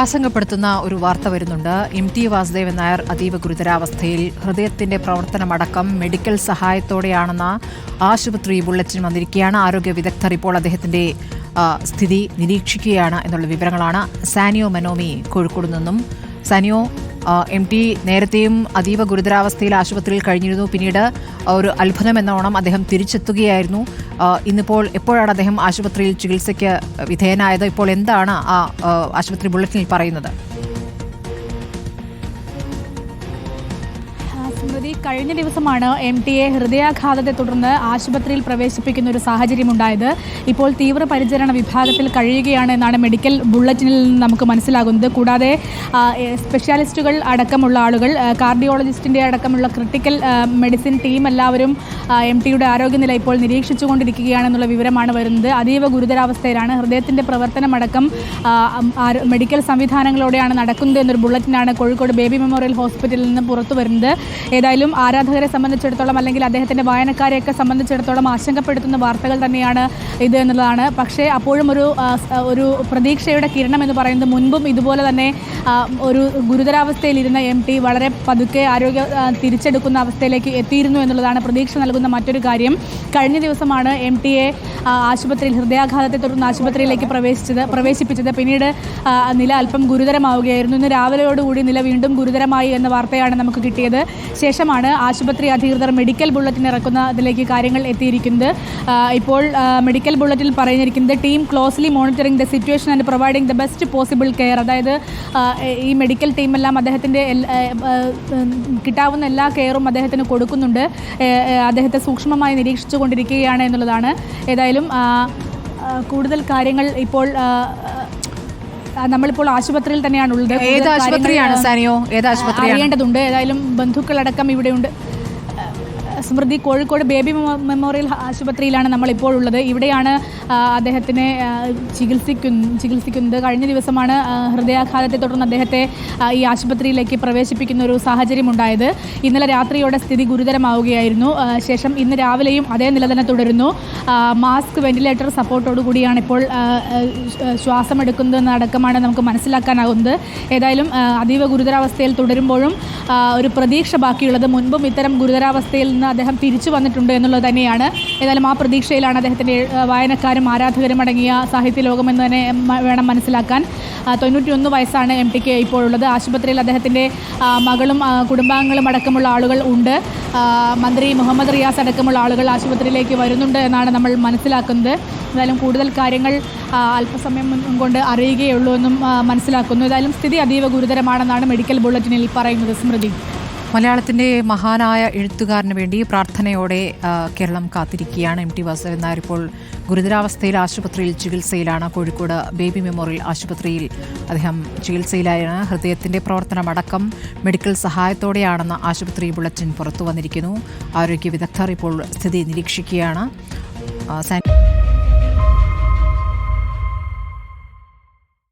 ആശങ്കപ്പെടുത്തുന്ന ഒരു വാർത്ത വരുന്നുണ്ട്. എം ടി വാസുദേവൻ നായർ അതീവ ഗുരുതരാവസ്ഥയിൽ ഹൃദയത്തിന്റെ പ്രവർത്തനമടക്കം മെഡിക്കൽ സഹായത്തോടെയാണെന്ന ആശുപത്രി ബുള്ളറ്റിൻ വന്നിരിക്കുകയാണ്. ആരോഗ്യ വിദഗ്ധർ ഇപ്പോൾ അദ്ദേഹത്തിന്റെ സ്ഥിതി നിരീക്ഷിക്കുകയാണ് എന്നുള്ള വിവരങ്ങളാണ്. സാനിയോ മനോമി കോഴിക്കോട് നിന്നും. സാനിയോ എം ടി നേരത്തെയും അതീവ ഗുരുതരാവസ്ഥയിൽ ആശുപത്രിയിൽ കഴിഞ്ഞിരുന്നു. പിന്നീട് ഒരു അത്ഭുതം എന്നോണം അദ്ദേഹം തിരിച്ചെത്തുകയായിരുന്നു. ഇന്നിപ്പോൾ എപ്പോഴാണ് അദ്ദേഹം ആശുപത്രിയിൽ ചികിത്സയ്ക്ക് വിധേയനായത്? ഇപ്പോൾ എന്താണ് ആ ആശുപത്രി ബുള്ളറ്റിനിൽ പറയുന്നത്? സ്മൃതി കഴിഞ്ഞ ദിവസമാണ് എം ടി എ ഹൃദയാഘാതത്തെ തുടർന്ന് ആശുപത്രിയിൽ പ്രവേശിപ്പിക്കുന്ന ഒരു സാഹചര്യമുണ്ടായത്. ഇപ്പോൾ തീവ്രപരിചരണ വിഭാഗത്തിൽ കഴിയുകയാണ് എന്നാണ് മെഡിക്കൽ ബുള്ളറ്റിനിൽ നിന്ന് നമുക്ക് മനസ്സിലാകുന്നത്. കൂടാതെ സ്പെഷ്യാലിസ്റ്റുകൾ അടക്കമുള്ള ആളുകൾ കാർഡിയോളജിസ്റ്റിന്റെ അടക്കമുള്ള ക്രിട്ടിക്കൽ മെഡിസിൻ ടീം എല്ലാവരും എം ടിയുടെ ആരോഗ്യനില ഇപ്പോൾ നിരീക്ഷിച്ചുകൊണ്ടിരിക്കുകയാണെന്നുള്ള വിവരമാണ് വരുന്നത്. അതീവ ഗുരുതരാവസ്ഥയിലാണ്. ഹൃദയത്തിന്റെ പ്രവർത്തനമടക്കം മെഡിക്കൽ സംവിധാനങ്ങളോടെയാണ് നടക്കുന്നത് എന്നൊരു ബുള്ളറ്റിനാണ് കോഴിക്കോട് ബേബി മെമ്മോറിയൽ ഹോസ്പിറ്റലിൽ നിന്ന് പുറത്തു വരുന്നത്. ഏതായാലും ആരാധകരെ സംബന്ധിച്ചിടത്തോളം അല്ലെങ്കിൽ അദ്ദേഹത്തിന്റെ വായനക്കാരെയൊക്കെ സംബന്ധിച്ചിടത്തോളം ആശങ്കപ്പെടുത്തുന്ന വാർത്തകൾ തന്നെയാണ് ഇത് എന്നുള്ളതാണ്. പക്ഷേ അപ്പോഴും ഒരു ഒരു പ്രതീക്ഷയുടെ കിരണം എന്ന് പറയുന്നത് മുൻപും ഇതുപോലെ തന്നെ ഒരു ഗുരുതരാവസ്ഥയിലിരുന്ന എം ടി വളരെ പതുക്കെ ആരോഗ്യ തിരിച്ചെടുക്കുന്ന അവസ്ഥയിലേക്ക് എത്തിയിരുന്നു എന്നുള്ളതാണ് പ്രതീക്ഷ നൽകുന്ന മറ്റൊരു കാര്യം. കഴിഞ്ഞ ദിവസമാണ് എം ടിയെ ആശുപത്രിയിൽ ഹൃദയാഘാതത്തെ തുടർന്ന് ആശുപത്രിയിലേക്ക് പ്രവേശിച്ചത് പ്രവേശിപ്പിച്ചത്. പിന്നീട് നില അല്പം ഗുരുതരമാവുകയായിരുന്നു. ഇന്ന് രാവിലെയോടുകൂടി നില വീണ്ടും ഗുരുതരമായി എന്ന വാർത്തയാണ് നമുക്ക് കിട്ടിയത്. ശേഷമാണ് ആശുപത്രി അധികൃതർ മെഡിക്കൽ ബുള്ളറ്റിൻ ഇറക്കുന്ന ഇതിലേക്ക് കാര്യങ്ങൾ എത്തിയിരിക്കുന്നത്. ഇപ്പോൾ മെഡിക്കൽ ബുള്ളറ്റിൽ പറഞ്ഞിരിക്കുന്നത് team closely monitoring the situation and providing the best possible care. അതായത് ഈ മെഡിക്കൽ ടീമെല്ലാം അദ്ദേഹത്തിന്റെ കിട്ടാവുന്ന എല്ലാ കെയറും അദ്ദേഹത്തിന് കൊടുക്കുന്നുണ്ട്. അദ്ദേഹത്തെ സൂക്ഷ്മമായി നിരീക്ഷിച്ചു കൊണ്ടിരിക്കുകയാണ് എന്നുള്ളതാണ്. ഏതായാലും ആ, ആ, കൂടുതൽ കാര്യങ്ങൾ ഇപ്പോൾ നമ്മളിപ്പോൾ ആശുപത്രിയിൽ തന്നെയാണ് ഉള്ളത് ഏത് ആശുപത്രിയാണ് സാനിയോ? ഏത് ആശുപത്രിയാണ്? അറിയേണ്ടതുണ്ട്. ഏതായാലും ബന്ധുക്കളടക്കം ഇവിടെയുണ്ട്. സ്മൃതി കോഴിക്കോട് ബേബി മെമ്മോറിയൽ ആശുപത്രിയിലാണ് നമ്മൾ ഇപ്പോൾ ഉള്ളത് ഇവിടെയാണ് അദ്ദേഹത്തിനെ ആ, ചികിത്സിക്കുന്നത്. കഴിഞ്ഞ ദിവസമാണ് ഹൃദയാഘാതത്തെ തുടർന്ന് അദ്ദേഹത്തെ ഈ ആശുപത്രിയിലേക്ക് പ്രവേശിപ്പിക്കുന്ന ഒരു സാഹചര്യം ഉണ്ടായത് ഇന്നലെ രാത്രിയോടെ സ്ഥിതി ഗുരുതരമാവുകയായിരുന്നു. ശേഷം ഇന്ന് രാവിലെയും അതേ നില തന്നെ തുടരുന്നു. മാസ്ക് വെന്റിലേറ്റർ സപ്പോർട്ടോടു കൂടിയാണ് ഇപ്പോൾ ശ്വാസമെടുക്കുന്നതെന്നടക്കമാണ് നമുക്ക് മനസ്സിലാക്കാനാകുന്നത് ഏതായാലും അതീവ ഗുരുതരാവസ്ഥയിൽ തുടരുമ്പോഴും ഒരു പ്രതീക്ഷ ബാക്കിയുള്ളത്. മുൻപും ഇത്തരം ഗുരുതരാവസ്ഥയിൽ നിന്ന് അദ്ദേഹം തിരിച്ചു വന്നിട്ടുണ്ട് എന്നുള്ളത് തന്നെയാണ്. ഏതായാലും ആ പ്രതീക്ഷയിലാണ് അദ്ദേഹത്തിന്റെ വായനക്കാരും ആരാധകരും അടങ്ങിയ സാഹിത്യ ലോകമെന്ന് തന്നെ വേണം മനസ്സിലാക്കാൻ. തൊണ്ണൂറ്റിയൊന്ന് വയസ്സാണ് എം ടിക്ക് ഇപ്പോഴുള്ളത്. ആശുപത്രിയിൽ അദ്ദേഹത്തിന്റെ മകളും കുടുംബാംഗങ്ങളും അടക്കമുള്ള ആളുകൾ ഉണ്ട്. മന്ത്രി മുഹമ്മദ് റിയാസ് അടക്കമുള്ള ആളുകൾ ആശുപത്രിയിലേക്ക് വരുന്നുണ്ട് എന്നാണ് നമ്മൾ മനസ്സിലാക്കുന്നത്. എന്തായാലും കൂടുതൽ കാര്യങ്ങൾ അല്പസമയം കൊണ്ട് അറിയുകയുള്ളൂ എന്നും മനസ്സിലാക്കുന്നു. ഏതായാലും സ്ഥിതി അതീവ ഗുരുതരമാണെന്നാണ് മെഡിക്കൽ ബുള്ളറ്റിനിൽ പറയുന്നത് സ്മൃതി. മലയാളത്തിന്റെ മഹാനായ എഴുത്തുകാരന് വേണ്ടി പ്രാർത്ഥനയോടെ കേരളം കാത്തിരിക്കുകയാണ്. എം ടി വാസുദേവൻ നായർ ഇപ്പോൾ ഗുരുതരാവസ്ഥയിൽ ആശുപത്രിയിൽ ചികിത്സയിലാണ്. കോഴിക്കോട് ബേബി മെമ്മോറിയൽ ആശുപത്രിയിൽ അദ്ദേഹം ചികിത്സയിലായാണ്. ഹൃദയത്തിന്റെ പ്രവർത്തനമടക്കം മെഡിക്കൽ സഹായത്തോടെയാണെന്ന് ആശുപത്രി ബുള്ളറ്റിൻ പുറത്തു വന്നിരിക്കുന്നു. ആരോഗ്യ വിദഗ്ധർ ഇപ്പോൾ സ്ഥിതി നിരീക്ഷിക്കുകയാണ്.